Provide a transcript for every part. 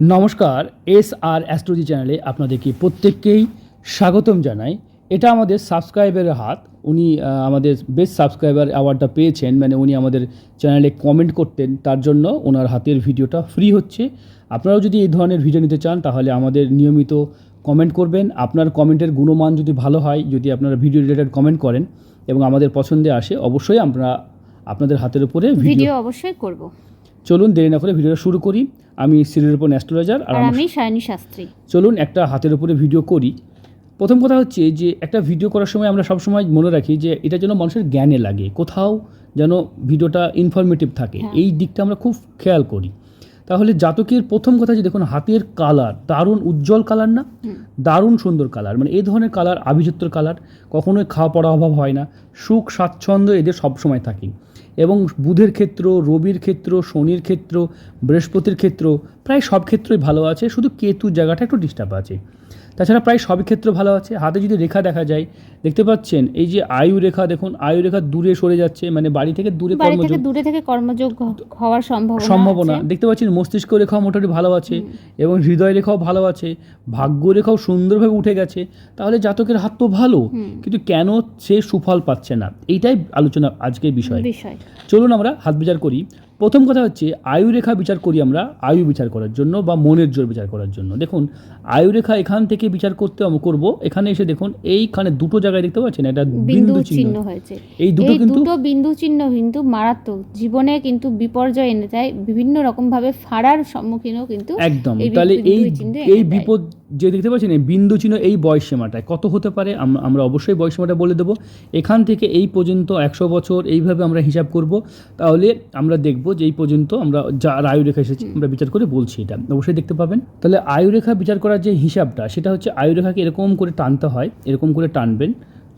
নমস্কার এস আর অ্যাস্ট্রোলজি চ্যানেলে আপনাদেরকে প্রত্যেককেই স্বাগতম জানাই। এটা আমাদের সাবস্ক্রাইবারের হাত। উনি আমাদের বেস্ট সাবস্ক্রাইবার অ্যাওয়ার্ডটা পেয়েছেন। মানে উনি আমাদের চ্যানেলে কমেন্ট করতেন। তার জন্য ওনার হাতের ভিডিওটা ফ্রি হচ্ছে। আপনারাও যদি এই ধরনের ভিডিও নিতে চান, তাহলে আমাদের নিয়মিত কমেন্ট করবেন। আপনার কমেন্টের গুণমান যদি ভালো হয়, যদি আপনারা ভিডিও রিলেটেড কমেন্ট করেন এবং আমাদের পছন্দে আসে, অবশ্যই আমরা আপনাদের হাতের উপরে ভিডিও অবশ্যই করব। চলুন দেরি না করে ভিডিওটা শুরু করি। আমি সিরিয়াল উপর অ্যাস্ট্রোলজার আর আমি সায়নী শাস্ত্রী। চলুন একটা হাতের উপরে ভিডিও করি। প্রথম কথা হচ্ছে যে একটা ভিডিও করার সময় আমরা সবসময় মনে রাখি যে এটা যেন মানুষের জ্ঞানে লাগে কোথাও যেন ভিডিওটা ইনফরমেটিভ থাকে। হ্যাঁ। এই দিকটা আমরা খুব খেয়াল করি। তাহলে জাতকের প্রথম কথা যে দেখুন হাতের কালার দারুণ উজ্জ্বল কালার না? দারুণ সুন্দর কালার। মানে এই ধরনের কালার আভিজাত্য কালার কখনোই খাওয়া পড়া অভাব হয় না। সুখ স্বাচ্ছন্দ্য এদের সবসময় থাকে। এবং বুধের ক্ষেত্র, রবির ক্ষেত্র, শনির ক্ষেত্র, বৃহস্পতির ক্ষেত্র, প্রায় সব ক্ষেত্রই ভালো আছে। শুধু কেতুর জায়গাটা একটু ডিস্টার্ব আছে। তাছাড়া প্রায় সব ক্ষেত্র ভালো আছে। হাতে যদি রেখা দেখা যায় দেখতে পাচ্ছেন এই যে আয়ু রেখা দেখুন আয়ু রেখা দূরে সরে যাচ্ছে মানে বাড়ি থেকে দূরে কর্মযোগ দূরে থেকে কর্মযোগ হওয়ার সম্ভাবনা সম্ভাবনা। দেখতে পাচ্ছেন মস্তিষ্ক রেখাও মোটামুটি ভালো আছে এবং হৃদয় রেখাও ভালো আছে। ভাগ্য রেখাও সুন্দরভাবে উঠে গেছে। তাহলে জাতকের হাত তো ভালো কিন্তু কেন সে সুফল পাচ্ছে না? এইটাই আলোচনা আজকের বিষয়। বিষয়। চলুন আমরা হাত বিচার করি। প্রথম কথা হচ্ছে আয়ু রেখা বিচার করি আমরা আয়ু বিচার করার জন্য বা মনের জোর বিচার করার জন্য। দেখুন আয়ু রেখা এখান থেকে বিচার করতে আমি করব এখানে এসে দেখুন এইখানে দুটো জায়গায় দেখতে পাচ্ছেন এটা বিন্দু চিহ্ন চিহ্ন। হয়েছে। এই দুটো কিন্তু দুটো বিন্দু চিহ্ন কিন্তু মারাত্মক। জীবনে কিন্তু বিপর্যয় এনে দেয় বিভিন্ন রকম ভাবে ফাড়ার সম্মুখীনও কিন্তু একদম। তাহলে এই এই বিপদ যে দেখতে পাচ্ছেন বিন্দু চিহ্ন এই বয়স সীমাটায় কত হতে পারে? আমরা অবশ্যই বয়স সীমাটা বলে দেবো। এখান থেকে এই পর্যন্ত একশো বছর এইভাবে আমরা হিসাব করব। তাহলে আমরা দেখব যে এই পর্যন্ত আমরা যার আয়ুরেখা এসেছি আমরা বিচার করে বলছি এটা। অবশ্যই দেখতে পাবেন। তাহলে আয়ুরেখা বিচার করার যে হিসাবটা সেটা হচ্ছে আয়ুরেখাকে এরকম করে টানতে হয় এরকম করে টানবেন।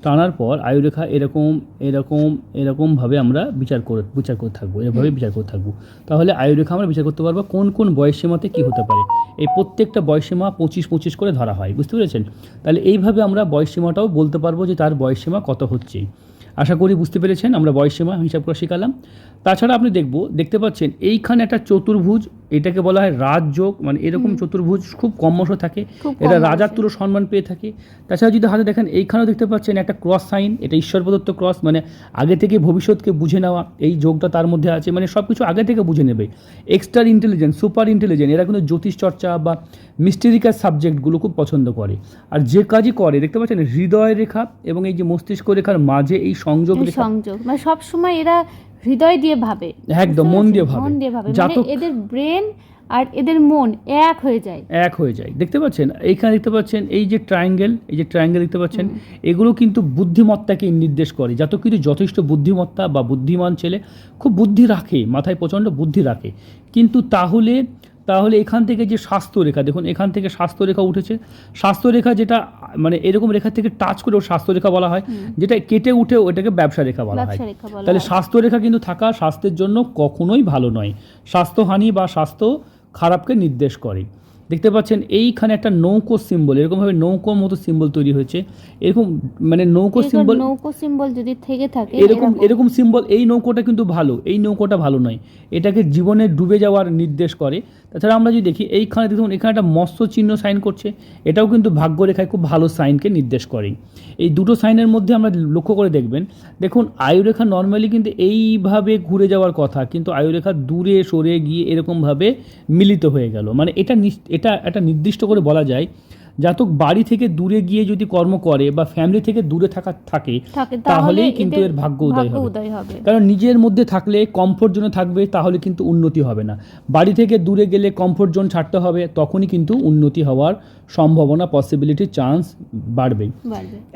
টানার পর আয়ুরেখা এরকম এরকম এরকমভাবে আমরা বিচার করে বিচার করে থাকব এভাবে বিচার করে থাকব। তাহলে আয়ুরেখা আমরা বিচার করতে পারব কোন কোন বয়স সীমাতে কী হতে পারে। এই প্রত্যেকটা বয়স সীমা পঁচিশ পঁচিশ করে ধরা হয় বুঝতে পেরেছেন? তাহলে এইভাবে আমরা বয়স সীমাটাও বলতে পারব যে তার বয়স সীমা কত হচ্ছে। আশা করি বুঝতে পেরেছেন আমরা বয়স সীমা হিসাব করে শিখালাম। তাছাড়া আপনি দেখব দেখতে পাচ্ছেন এইখানে একটা চতুর্ভুজ এটাকে বলা হয় রাজযোগ মানে এরকম চতুর্ভুজ খুব কমশ থাকে। এটা কম রাজার তুলো সম্মান পেয়ে থাকে। তাছাড়া যদি হাতে দেখেন এইখানেও দেখতে পাচ্ছেন একটা ক্রস সাইন এটা ঈশ্বর প্রদত্ত ক্রস মানে আগে থেকে ভবিষ্যৎকে বুঝে নেওয়া এই যোগটা তার মধ্যে আছে মানে সব কিছু আগে থেকে বুঝে নেবে। এক্সট্রা ইন্টেলিজেন্স সুপার ইন্টেলিজেন্ট এরা কিন্তু জ্যোতিষ চর্চা বা মিস্টেরিকাস সাবজেক্টগুলো খুব পছন্দ করে। আর যে কাজই করে দেখতে পাচ্ছেন হৃদয় রেখা এবং এই যে মস্তিষ্ক রেখার মাঝে এই সংযোগ সংযোগ মানে সবসময় এরা হৃদয় দিয়ে ভাবে। একদম, মন দিয়ে ভাবে। মন দিয়ে ভাবে। মানে এদের ব্রেন আর এদের মন এক হয়ে যায়। এক হয়ে যায়। দেখতে পাচ্ছেন? এইখানে দেখতে পাচ্ছেন এই যে ট্রায়াঙ্গেল এই যে ট্রায়াঙ্গেল দেখতে পাচ্ছেন এগুলো কিন্তু বুদ্ধিমত্তাকে নির্দেশ করে। যত কিন্তু যথেষ্ট বুদ্ধিমত্তা বা বুদ্ধিমান ছেলে খুব বুদ্ধি রাখে মাথায় প্রচণ্ড বুদ্ধি রাখে। কিন্তু তাহলে তাহলে এখান থেকে যে স্বাস্থ্যরেখা দেখুন এখান থেকে স্বাস্থ্যরেখা উঠেছে। স্বাস্থ্যরেখা যেটা মানে এরকম রেখা থেকে টাচ করে ওর স্বাস্থ্য রেখা বলা হয় যেটা কেটে উঠে ওটাকে ব্যবসা রেখা বলা হয়। তাহলে স্বাস্থ্যরেখা কিন্তু থাকা স্বাস্থ্যের জন্য কখনোই ভালো নয়। স্বাস্থ্যহানি বা স্বাস্থ্য খারাপকে নির্দেশ করে। দেখতে পাচ্ছেন এইখানে একটা নৌকো সিম্বল এরকমভাবে নৌকো মতো সিম্বল তৈরি হয়েছে। এরকম মানে নৌকো সিম্বল নৌকো সিম্বল যদি থেকে থাকে এরকম এরকম সিম্বল এই নৌকোটা কিন্তু ভালো এই নৌকোটা ভালো নয়। এটাকে জীবনে ডুবে যাওয়ার নির্দেশ করে। তাছাড়া আমরা যদি দেখি, এইখানে দেখুন, এখানে একটা মৎস্য চিহ্ন সাইন করছে। এটাও কিন্তু ভাগ্যরেখায় খুব ভালো সাইনকে নির্দেশ করে। এই দুটো সাইনের মধ্যে আমরা লক্ষ্য করে দেখবেন, দেখুন, আয়ুরেখা নর্মালি কিন্তু এইভাবে ঘুরে যাওয়ার কথা, কিন্তু আয়ুরেখা দূরে সরে গিয়ে এরকমভাবে মিলিত হয়ে গেল। মানে এটা এটা একটা নির্দিষ্ট করে বলা যায় জাতক বাড়ি থেকে দূরে গিয়ে যদি কর্ম করে বা ফ্যামিলি থেকে দূরে থাকা থাকে তাহলেই কিন্তু এর ভাগ্য উদয় হবে। কারণ নিজের মধ্যে থাকলে কমফোর্ট জোনে থাকবে তাহলে কিন্তু উন্নতি হবে না। বাড়ি থেকে দূরে গেলে কমফোর্ট জোন ছাড়তে হবে তখনই কিন্তু উন্নতি হওয়ার সম্ভাবনা পসিবিলিটি চান্স বাড়বে।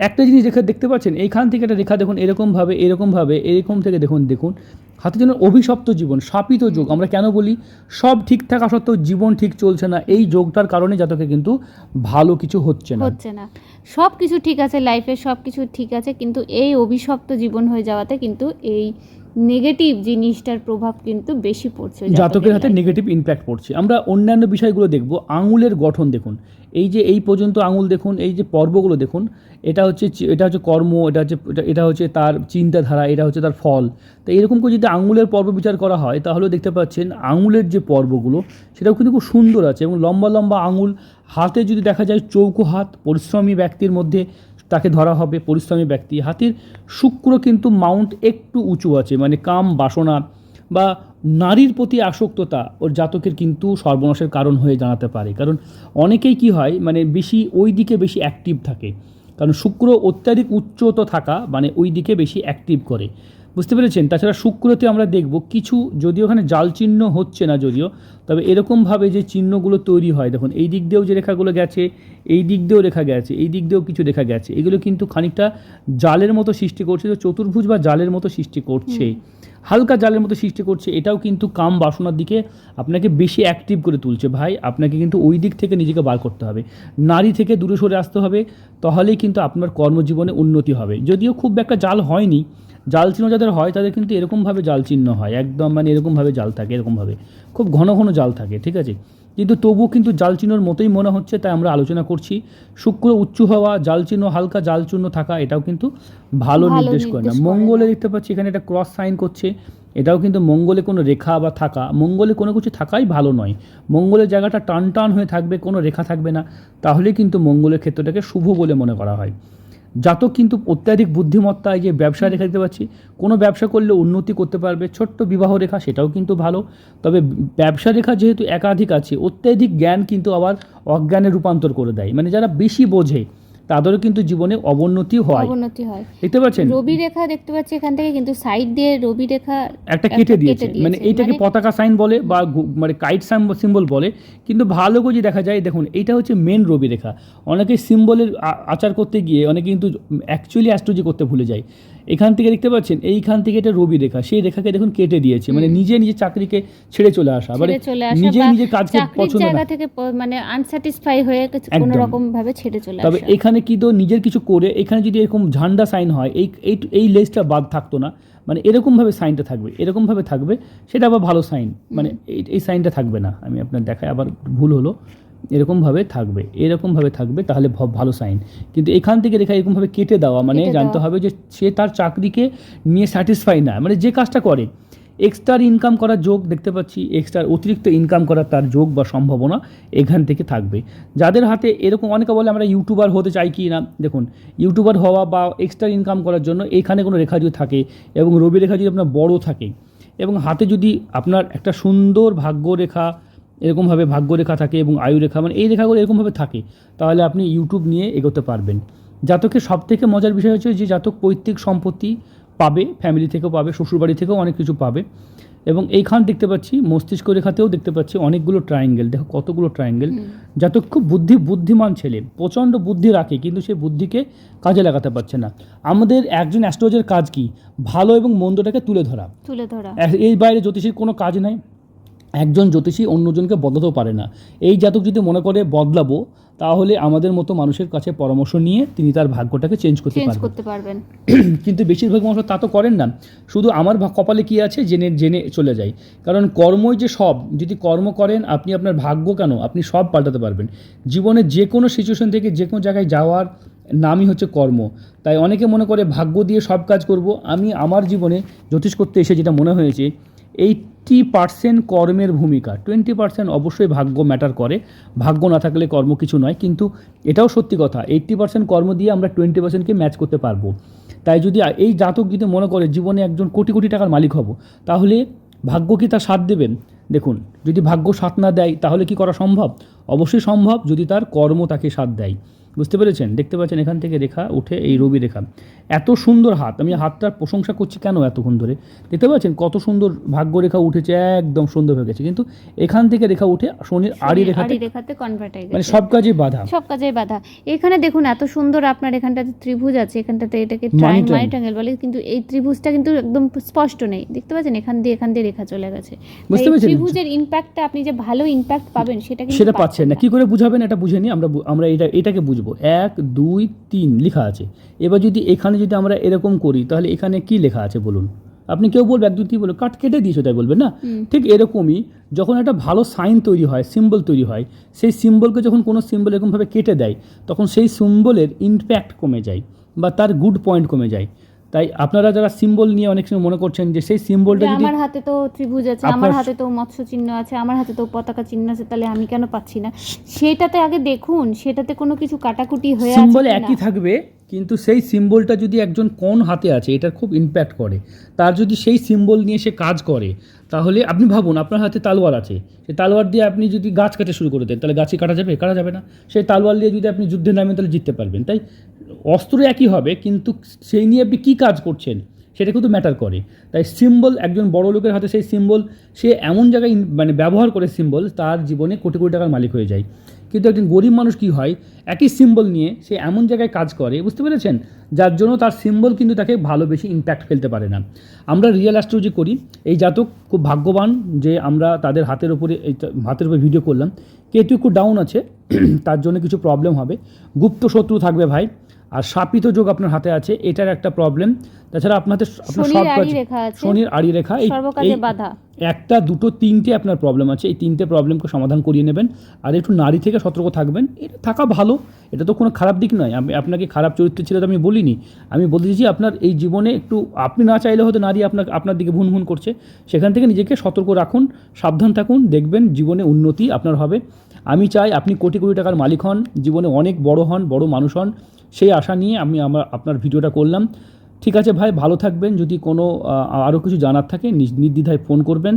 একটা জিনিস রেখা দেখতে পাচ্ছেন এইখান থেকে একটা রেখা দেখুন এরকমভাবে এরকমভাবে এরকম থেকে দেখুন দেখুন। হাতে যেন অভিশপ্ত জীবন শাপিত যোগ আমরা কেন বলি সব ঠিক থাকা সত্ত্বেও জীবন ঠিক চলছে না এই যোগটার কারণে জাতকে কিন্তু ভালো কিছু হচ্ছে না। হচ্ছে না। সব কিছু ঠিক আছে লাইফে সব কিছু ঠিক আছে কিন্তু এই অভিশপ্ত জীবন হয়ে যাওয়াতে কিন্তু এই নেগেটিভ জিনিসটার প্রভাব কিন্তু বেশি পড়ছে জাতকের হাতে নেগেটিভ ইম্প্যাক্ট পড়ছে। আমরা অন্যান্য বিষয়গুলো দেখব। আঙুলের গঠন দেখুন। এই যে এই পর্যন্ত আঙুল দেখুন এই যে পর্বগুলো দেখুন এটা হচ্ছে এটা হচ্ছে কর্ম এটা হচ্ছে এটা- এটা হচ্ছে তার চিন্তাধারা এটা হচ্ছে তার ফল। তো এরকম করে যদি আঙুলের পর্ব বিচার করা হয় তাহলেও দেখতে পাচ্ছেন আঙুলের যে পর্বগুলো সেটাও কিন্তু খুব সুন্দর আছে এবং লম্বা লম্বা আঙুল। হাতে যদি দেখা যায় চৌকো হাত পরিশ্রমী ব্যক্তির মধ্যে তাকে ধরা হবে পরিশ্রমী ব্যক্তি। হাতির শুক্র কিন্তু মাউন্ট একটু উঁচু আছে মানে কাম, বাসনা বা নারীর প্রতি আসক্ততা ওর জাতকের কিন্তু সর্বনাশের কারণ হয়ে দাঁড়াতে পারে। কারণ অনেকেই কি হয় মানে বেশি ওই দিকে বেশি অ্যাক্টিভ থাকে। কারণ শুক্র অত্যাধিক উচ্চত থাকা মানে ওই দিকে বেশি অ্যাক্টিভ করে। বুঝতে পেরেছেন? তাছাড়া শুক্রতে আমরা দেখব কিছু, যদিও ওখানে জাল চিহ্ন হচ্ছে না যদিও, তবে এরকমভাবে যে চিহ্নগুলো তৈরি হয়, দেখুন, এই দিক দিয়েও যে রেখাগুলো গেছে, এই দিক দিয়েও রেখা গেছে, এই দিক দিয়েও কিছু রেখা গেছে, এগুলো কিন্তু খানিকটা জালের মতো সৃষ্টি করছে চতুর্ভুজ বা জালের মতো সৃষ্টি করছে। হালকা জালের মতো সৃষ্টি করছে, এটাও কিন্তু কাম বাসনার দিকে আপনাকে বেশি অ্যাক্টিভ করে তুলছে। ভাই, আপনাকে কিন্তু ওই দিক থেকে নিজেকে বার করতে হবে। নারী থেকে দূরে সরে আসতে হবে, তাহলেই কিন্তু আপনার কর্মজীবনে উন্নতি হবে। যদিও খুব একটা জাল হয়নি, জাল চিহ্ন যাদের হয়, তাদের কিন্তু এরকমভাবে জাল চিহ্ন হয়। একদম মানে এরকমভাবে জাল থাকে, এরকমভাবে। খুব ঘন ঘন জাল থাকে, ঠিক আছে? কিন্তু তবুও কিন্তু জাল চিহ্নর মতোই মনে হচ্ছে তাই আমরা আলোচনা করছি। শুক্র উচ্চ হওয়া জাল চিহ্ন হালকা জাল চিহ্ন থাকা এটাও কিন্তু ভালো ভালো নির্দেশ করে না। নির্দেশ করে না। মঙ্গলে দেখতে পাচ্ছি এখানে একটা ক্রস সাইন করছে এটাও কিন্তু মঙ্গলে কোনো রেখা বা থাকা মঙ্গলে কোনো কিছু থাকাই ভালো নয়। মঙ্গলের জায়গাটা টান টান হয়ে থাকবে কোনো রেখা থাকবে না তাহলে কিন্তু মঙ্গলের ক্ষেত্রটাকে শুভ বলে মনে করা হয়। জাতক কিন্তু অত্যাধিক বুদ্ধিমত্তায় যে ব্যবসা রেখা দিতে পারছি, কোনো ব্যবসা করলে উন্নতি করতে পারবে। ছোট্ট বিবাহ রেখা সেটাও কিন্তু ভালো। তবে ব্যবসা রেখা যেহেতু একাধিক আছে, অত্যাধিক জ্ঞান কিন্তু আবার অজ্ঞানে রূপান্তর করে দেয়। মানে যারা বেশি বোঝে তাদেরও কিন্তু জীবনে অবনতি হয়। অবনতি হয়। দেখতে পাচ্ছেন? রবি রেখা দেখতে পাচ্ছি এখান থেকে কিন্তু সাইড দিয়ে রবি রেখা একটা কেটে দিয়েছে। মানে এইটাকে মানে- পতাকা সাইন বলে বা মানে কাইট সিম্বল বলে কিন্তু ভালো করে দেখা যায় দেখুন এইটা হচ্ছে মেন রবি রেখা। অনেকে সিম্বলের আচার করতে গিয়ে অনেকে কিন্তু অ্যাকচুয়ালি অ্যাস্ট্রোজি করতে ভুলে যায়। এখান থেকে দেখতে পাচ্ছেন এইখান থেকে এটা রবি রেখা। সেই রেখাকে দেখুন কেটে দিয়েছে। মানে নিজে নিজের চাকরিকে ছেড়ে চলে আসা। মানে আসা নিজে নিজের কাজকে পছন্দ না। থেকে মানে আনস্যাটিসফাই হয়ে কোনো রকম ভাবে ছেড়ে চলে তবে আসা। এখানে কি তো নিজের কিছু করে এখানে যদি এরকম ঝান্ডা সাইন হয় এই এই এই লেজটা বাদ থাকতো না। মানে এরকমভাবে সাইনটা থাকবে এরকমভাবে থাকবে সেটা আবার ভালো সাইন মানে এই এই সাইনটা থাকবে না আমি আপনার দেখায় আবার ভুল হলো। এরকমভাবে থাকবে এরকমভাবে থাকবে তাহলে ভালো সাইন কিন্তু এখান থেকে রেখা এরকমভাবে কেটে দেওয়া মানে জানতে হবে যে সে তার চাকরিকে নিয়ে স্যাটিসফাই না। মানে যে কাজটা করে এক্সট্রা ইনকাম করার যোগ দেখতে পাচ্ছি এক্সট্রা অতিরিক্ত ইনকাম করার তার যোগ বা সম্ভাবনা এখান থেকে থাকবে। যাদের হাতে এরকম অনেকে বলে আমরা ইউটিউবার হতে চাই কি না, দেখুন ইউটিউবার হওয়া বা এক্সট্রা ইনকাম করার জন্য এখানে কোনো রেখা যদি থাকে এবং রবি রেখা যদি আপনার বড় থাকে এবং হাতে যদি আপনার একটা সুন্দর ভাগ্যরেখা, এরকমভাবে ভাগ্যরেখা থাকে এবং আয়ু রেখা মানে এই রেখাগুলো এরকমভাবে থাকে, তাহলে আপনি ইউটিউব নিয়ে এগোতে পারবেন। জাতকের সব থেকে মজার বিষয় হচ্ছে যে জাতক পৈতৃক সম্পত্তি পাবে ফ্যামিলি থেকেও পাবে শ্বশুরবাড়ি থেকেও অনেক কিছু পাবে। এবং এইখান দেখতে পাচ্ছি মস্তিষ্ক রেখাতেও দেখতে পাচ্ছি অনেকগুলো ট্রায়াঙ্গেল দেখো কতগুলো ট্রায়াঙ্গেল যাতে খুব বুদ্ধি বুদ্ধিমান ছেলে প্রচণ্ড বুদ্ধি রাখে কিন্তু সেই বুদ্ধিকে কাজে লাগাতে পারছে না। আমাদের একজন অ্যাস্ট্রোলজের কাজ কি? ভালো এবং মন্দটাকে তুলে ধরা। তুলে ধরা। এই বাইরে জ্যোতিষীর কোনো কাজ নাই। একজন জ্যোতিষী অন্যজনকে বদলাতেও পারে না। এই জাতক যদি মনে করে বদলাবো তাহলে আমাদের মতো মানুষের কাছে পরামর্শ নিয়ে তিনি তার ভাগ্যটাকে চেঞ্জ করতে পারবেন। করতে পারবেন। কিন্তু বেশিরভাগ মানুষ তা তো করেন না। শুধু আমার কপালে কি আছে? জেনে জেনে চলে যায় কারণ কর্মই যে সব যদি কর্ম করেন আপনি আপনার ভাগ্য কেন? আপনি সব পাল্টাতে পারবেন। জীবনে যে কোনো সিচুয়েশন থেকে যে কোনো জায়গায় যাওয়ার নামই হচ্ছে কর্ম। তাই অনেকে মনে করে ভাগ্য দিয়ে সব কাজ করব। আমি আমার জীবনে জ্যোতিষ করতে এসে যেটা মনে হয়েছে এইটটি পার্সেন্ট কর্মের ভূমিকা। টোয়েন্টি পার্সেন্ট অবশ্যই ভাগ্য ম্যাটার করে। ভাগ্য না থাকলে কর্ম কিছু নয়, কিন্তু এটাও সত্যি কথা, এইট্টি পার্সেন্ট কর্ম দিয়ে আমরা টোয়েন্টি পার্সেন্টকে ম্যাচ করতে পারব। তাই যদি এই জাতক যদি মনে করে জীবনে একজন কোটি কোটি টাকার মালিক হব, তাহলে ভাগ্য কি তার সাথ দেবেন? দেখুন, যদি ভাগ্য সাথ না দেয়, তাহলে কি করা সম্ভব? অবশ্যই সম্ভব যদি তার কর্ম তাকে সাথ দেয়। বুঝতে পেরেছেন? দেখতে পাচ্ছেন এখান থেকে রেখা উঠে এই রবি রেখা। এত সুন্দর হাত আমি হাতটার প্রশংসা করছি কেন এতক্ষণ ধরে? দেখতে পাচ্ছেন কত সুন্দর ভাগ্য রেখা উঠেছে একদম সুন্দর হয়ে গেছে। কিন্তু এখান থেকে রেখা উঠে শনির আড়ি রেখাতে আড়ি রেখাতে কনভার্ট হয়ে মানে সব কাজে বাধা। সব কাজেই বাধা। এখানে দেখুন এত সুন্দর আপনার এখানটাতে ত্রিভুজ আছে এখানটাতে এটাকে। মানি ট্রায়াঙ্গেল বলে কিন্তু এই ত্রিভুজটা কিন্তু একদম স্পষ্ট নেই। দেখতে পাচ্ছেন এখান দিয়ে এখান দিয়ে রেখা চলে গেছে। বুঝতে পেরেছেন? ত্রিভুজের ইম্প্যাক্টটা আপনি যে ভালো ইম্প্যাক্ট পাবেন সেটা কিন্তু সেটা পাচ্ছেন না। কি করে বুঝাবেন? এটা বুঝে নিই আমরা আমরা এটা এটাকে বুঝব। এক দুই তিন লেখা আছে। এবার যদি এখানে যদি আমরা এরকম করি তাহলে এখানে কি লেখা আছে বলুন? আপনি কেউ বলবে এক দুই তিন বলবে কাট কেটে দিয়েছ তাই বলবেন না? ঠিক এরকমই যখন একটা ভালো সাইন তৈরি হয় সিম্বল তৈরি হয় সেই সিম্বলকে যখন কোনো সিম্বল এরকমভাবে কেটে দেয় তখন সেই সিম্বলের ইম্প্যাক্ট কমে যায় বা তার গুড পয়েন্ট কমে যায়। তাই আপনারা যারা সিম্বল নিয়ে অনেক সময় মনে করছেন যে সেই সিম্বলটা যদি আমার হাতে তো ত্রিভুজ আছে আমার হাতে তো মৎস্য চিহ্ন আছে আমার হাতে তো পতাকা চিহ্ন আছে তাহলে আমি কেন পাচ্ছি না? সেটাতে আগে দেখুন সেটাতে কোনো কিছু কাটাকুটি হয়ে আছে সিম্বল একই থাকবে কিন্তু সেই সিম্বলটা যদি একজন কোন হাতে আছে এটার খুব ইম্প্যাক্ট করে। তার যদি সেই সিম্বল নিয়ে সে কাজ করে তাহলে আপনি ভাবুন, আপনার হাতে তালোয়ার আছে। সেই তালোয়ার দিয়ে আপনি যদি গাছ কাটে শুরু করে দেন, তাহলে গাছই কাটা যাবে? কাটা যাবে না। সেই তালোয়ার দিয়ে যদি আপনি যুদ্ধে নামেন, তাহলে জিততে পারবেন। তাই অস্ত্র একই হবে, কিন্তু সেই নিয়ে আপনি কী কাজ করছেন? সেটা কিন্তু ম্যাটার করে। তাই সিম্বল একজন বড় লোকের হাতে সেই সিম্বল সে এমন জায়গায় মানে ব্যবহার করে সিম্বল তার জীবনে কোটি কোটি টাকার মালিক হয়ে যায়। কিন্তু একজন গরিব মানুষ কি হয়? একই সিম্বল নিয়ে সে এমন জায়গায় কাজ করে, বুঝতে পেরেছেন? যার জন্য তার সিম্বল কিন্তু তাকে ভালো বেশি ইম্প্যাক্ট ফেলতে পারে না। আমরা রিয়েল অ্যাস্ট্রোলজি করি, এই জাতক খুব ভাগ্যবান যে আমরা তাদের হাতের উপরে এই হাতের উপরে ভিডিও করলাম। কেতু একটু ডাউন আছে, তার জন্য কিছু প্রবলেম হবে। গুপ্ত শত্রু থাকবে ভাই। আর শাপিত যোগ আপনার হাতে আছে এটার একটা প্রবলেম তাছাড়া আপনাদের আপনার সব শনির কাজ আড়ি রেখা আছে। শনির আড়ি রেখা এই এই- বাধা। একটা, দুটো, তিনটে আপনার প্রবলেম আছে। এই তিনটে প্রবলেমকে সমাধান করিয়ে নেবেন। আর একটু নারী থেকে সতর্ক থাকবেন। এটা থাকা ভালো। এটা তো কোনো খারাপ দিক নয়। আমি আপনাকে খারাপ চরিত্র ছিল তো আমি বলিনি। আমি বলতে চাইছি আপনার এই জীবনে একটু, আপনি না চাইলে হয়তো নারী আপনার আপনার দিকে ভুন ভুন করছে। সেখান থেকে নিজেকে সতর্ক রাখুন, সাবধান থাকুন, দেখবেন জীবনে উন্নতি আপনার হবে। আমি চাই আপনি কোটি কোটি টাকার মালিক হন, জীবনে অনেক বড় হন, বড় মানুষ হন। সেই আশা নিয়ে আমি আমার, আপনার ভিডিওটা করলাম। ঠিক আছে ভাই, ভালো থাকবেন। যদি কোনো আরও কিছু জানার থাকে নির্দ্বিধায় ফোন করবেন।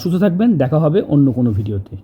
সুস্থ থাকবেন। দেখা হবে অন্য কোনো ভিডিওতে।